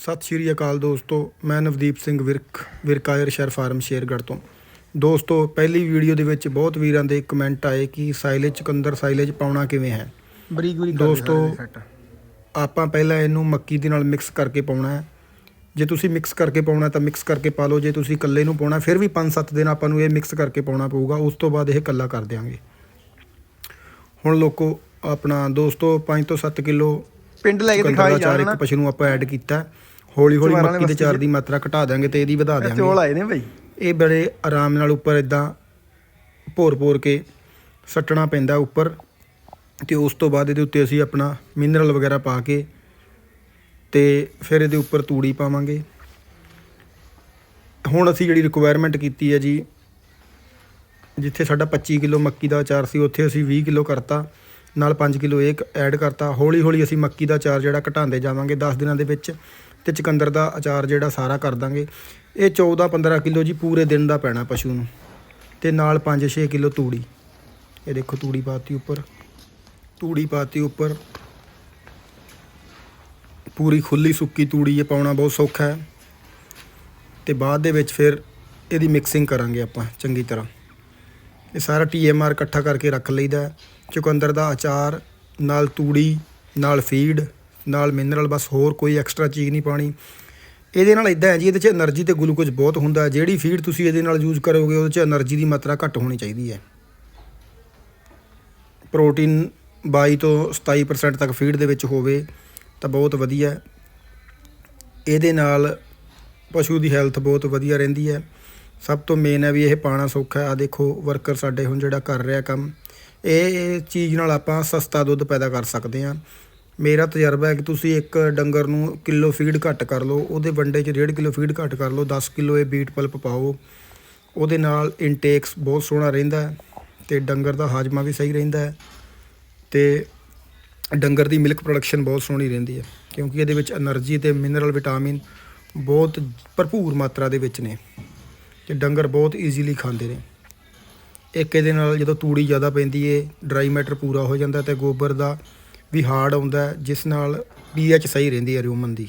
ਸਤਿ ਸ਼੍ਰੀ ਅਕਾਲ ਦੋਸਤੋ ਮੈਂ ਨਵਦੀਪ ਸਿੰਘ ਵਿਰਕ ਵਿਰਕਾਇਰ ਸ਼ਹਿਰ ਫਾਰਮ ਸ਼ੇਰਗੜ੍ਹ ਤੋਂ। ਦੋਸਤੋ ਪਹਿਲੀ ਵੀਡੀਓ ਦੇ ਵਿੱਚ ਬਹੁਤ ਵੀਰਾਂ ਦੇ ਕਮੈਂਟ ਆਏ ਕਿ ਸਾਈਲੇਜ ਚੁਕੰਦਰ ਸਾਈਲੇਜ ਪਾਉਣਾ ਕਿਵੇਂ ਹੈ। ਬਰੀਕ ਬਰੀਕ ਦੋਸਤੋ, ਆਪਾਂ ਪਹਿਲਾਂ ਇਹਨੂੰ ਮੱਕੀ ਦੇ ਨਾਲ ਮਿਕਸ ਕਰਕੇ ਪਾਉਣਾ ਹੈ। ਜੇ ਤੁਸੀਂ ਮਿਕਸ ਕਰਕੇ ਪਾਉਣਾ ਤਾਂ ਮਿਕਸ ਕਰਕੇ ਪਾ ਲਓ ਜੇ ਤੁਸੀਂ ਇਕੱਲੇ ਨੂੰ ਪਾਉਣਾ ਫਿਰ ਵੀ 5-7 ਦਿਨ ਆਪਾਂ ਨੂੰ ਇਹ ਮਿਕਸ ਕਰਕੇ ਪਾਉਣਾ ਪਊਗਾ ਉਸ ਤੋਂ ਬਾਅਦ ਇਹ ਇਕੱਲਾ ਕਰ ਦਿਆਂਗੇ। ਹੁਣ ਲੋਕੋ ਆਪਣਾ ਦੋਸਤੋ 5 ਤੋਂ 7 ਕਿਲੋ ਪਿੰਡ ਲੈ ਕੇ ਦਿਖਾਈ ਚਾਰ ਜਾਣਾ ਇੱਕ ਪਸ਼ੂ ਨੂੰ ਆਪਾਂ ਐਡ ਕੀਤਾ। ਹੌਲੀ ਹੌਲੀ ਮੱਕੀ ਦੇ ਚਾਰ ਦੀ ਮਾਤਰਾ ਘਟਾ ਦਿਆਂਗੇ ਤੇ ਇਹਦੀ ਵਧਾ ਚੋਲ ਦਿਆਂਗੇ। ਆਏ ਨੇ ਭਾਈ ਇਹ ਬੜੇ ਆਰਾਮ ਨਾਲ ਉੱਪਰ ਇਦਾਂ ਭੋਰ-ਭੋਰ ਕੇ ਸੱਟਣਾ ਪੈਂਦਾ ਉੱਪਰ। ਤੇ ਉਸ ਤੋਂ ਬਾਅਦ ਇਹਦੇ ਉੱਤੇ ਅਸੀਂ ਆਪਣਾ ਮਿਨਰਲ ਵਗੈਰਾ ਪਾ ਕੇ ਤੇ ਫਿਰ ਇਹਦੇ ਉੱਪਰ ਤੂੜੀ ਪਾਵਾਂਗੇ। ਹੁਣ ਅਸੀਂ ਜਿਹੜੀ ਰਿਕੁਆਇਰਮੈਂਟ ਕੀਤੀ ਹੈ ਜੀ ਜਿੱਥੇ ਸਾਡਾ 25 ਕਿਲੋ ਮੱਕੀ ਦਾ ਅਚਾਰ ਸੀ ਉੱਥੇ ਅਸੀਂ 20 ਕਿਲੋ ਕਰਤਾ। ਨਾਲ 5 ਕਿਲੋ ਇਹ ਐਡ ਕਰਤਾ। ਹੌਲੀ ਹੌਲੀ ਅਸੀਂ ਮੱਕੀ ਦਾ ਅਚਾਰ ਜਿਹੜਾ ਘਟਾਉਂਦੇ ਜਾਵਾਂਗੇ 10 ਦਿਨਾਂ ਦੇ ਵਿੱਚ ਤੇ ਚੁਕੰਦਰ ਦਾ ਅਚਾਰ ਜਿਹੜਾ ਸਾਰਾ ਕਰ ਦਾਂਗੇ। ਇਹ 14 15 ਕਿਲੋ ਜੀ ਪੂਰੇ ਦਿਨ ਦਾ ਪੈਣਾ ਪਸ਼ੂ ਨੂੰ। ਤੇ ਨਾਲ 5-6 ਕਿਲੋ ਤੂੜੀ। ਇਹ ਦੇਖੋ ਤੂੜੀ ਪਾਤੀ ਉੱਪਰ। ਤੂੜੀ ਪਾਤੀ ਉੱਪਰ। ਪੂਰੀ ਖੁੱਲੀ ਸੁੱਕੀ ਤੂੜੀ ਇਹ ਪਾਉਣਾ ਬਹੁਤ ਸੌਖਾ ਹੈ। ਤੇ ਬਾਅਦ ਦੇ ਵਿੱਚ ਫਿਰ ਇਹਦੀ ਮਿਕਸਿੰਗ ਕਰਾਂਗੇ ਆਪਾਂ ਚੰਗੀ ਤਰ੍ਹਾਂ। ਇਹ ਸਾਰਾ ਟੀਐਮਆਰ ਇਕੱਠਾ ਕਰਕੇ ਰੱਖ ਲਈਦਾ ਹੈ। ਚੁਕੰਦਰ ਦਾ ਅਚਾਰ ਨਾਲ ਤੂੜੀ, ਨਾਲ ਫੀਡ, ਨਾਲ ਮਿਨਰਲ, ਬਸ ਹੋਰ ਕੋਈ ਐਕਸਟਰਾ ਚੀਜ਼ ਨਹੀਂ ਪਾਣੀ ਇਹਦੇ ਨਾਲ ਇਦਾਂ ਹੈ ਜੀ, ਇਹਦੇ 'ਚ એનર્ਜੀ ਤੇ ਗਲੂਕੋਜ਼ ਬਹੁਤ ਹੁੰਦਾ ਜਿਹੜੀ ਫੀਡ ਤੁਸੀਂ ਇਹਦੇ ਨਾਲ ਯੂਜ਼ ਕਰੋਗੇ, ਉਹਦੇ 'ਚ એનર્ਜੀ ਦੀ ਮਾਤਰਾ ਘੱਟ ਹੋਣੀ ਚਾਹੀਦੀ ਹੈ। ਪ੍ਰੋਟੀਨ 22 ਤੋਂ 27% ਤੱਕ ਫੀਡ ਦੇ ਵਿੱਚ ਹੋਵੇ, ਤਾਂ ਬਹੁਤ ਵਧੀਆ ਇਹਦੇ ਨਾਲ ਪਸ਼ੂ ਦੀ ਹੈਲਥ ਬਹੁਤ ਵਧੀਆ ਰਹਿੰਦੀ ਹੈ। ਸਭ ਤੋਂ ਮੇਨ ਹੈ ਵੀ ਇਹ ਪਾਣਾ ਸੌਖਾ ਆ ਦੇਖੋ ਵਰਕਰ ਸਾਡੇ ਹੁਣ ਜਿਹੜਾ ਕਰ ਰਿਹਾ ਕੰਮ। ਇਹ ਚੀਜ਼ ਨਾਲ ਆਪਾਂ ਸਸਤਾ ਦੁੱਧ ਪੈਦਾ ਕਰ ਸਕਦੇ ਹਾਂ। ਮੇਰਾ ਤਜਰਬਾ ਹੈ ਕਿ ਤੁਸੀਂ ਇੱਕ ਡੰਗਰ ਨੂੰ ਕਿਲੋ ਫੀਡ ਘੱਟ ਕਰ ਲਓ, ਉਹਦੇ ਵੰਡੇ 'ਚ 1.5 ਕਿਲੋ ਫੀਡ ਘੱਟ ਕਰ ਲਓ 10 ਕਿਲੋ ਇਹ ਬੀਟ ਪਲਪ ਪਾਓ। ਉਹਦੇ ਨਾਲ ਇਨਟੇਕਸ ਬਹੁਤ ਸੋਹਣਾ ਰਹਿੰਦਾ ਹੈ ਤੇ ਡੰਗਰ ਦਾ ਹਾਜਮਾ ਵੀ ਸਹੀ ਰਹਿੰਦਾ ਹੈ ਤੇ ਡੰਗਰ ਦੀ ਮਿਲਕ ਪ੍ਰੋਡਕਸ਼ਨ ਬਹੁਤ ਸੋਹਣੀ ਰਹਿੰਦੀ ਹੈ ਕਿਉਂਕਿ ਇਹਦੇ ਵਿੱਚ એનર્ਜੀ ਤੇ ਮਿਨਰਲ ਵਿਟਾਮਿਨ ਬਹੁਤ ਭਰਪੂਰ ਮਾਤਰਾ ਦੇ ਵਿੱਚ ਨੇ ਤੇ ਡੰਗਰ ਬਹੁਤ ਈਜ਼ੀਲੀ ਖਾਂਦੇ ਨੇ। ਇੱਕ ਇਹਦੇ ਨਾਲ ਜਦੋਂ ਤੂੜੀ ਜ਼ਿਆਦਾ ਪੈਂਦੀ ਏ ਡਰਾਈ ਮੈਟਰ ਪੂਰਾ ਹੋ ਜਾਂਦਾ ਤੇ ਗੋਬਰ ਦਾ ਵੀ ਹਾਰਡ ਆਉਂਦਾ, ਜਿਸ ਨਾਲ ਪੀਐਚ ਸਹੀ ਰਹਿੰਦੀ ਹੈ ਰਿਊਮਨ ਦੀ।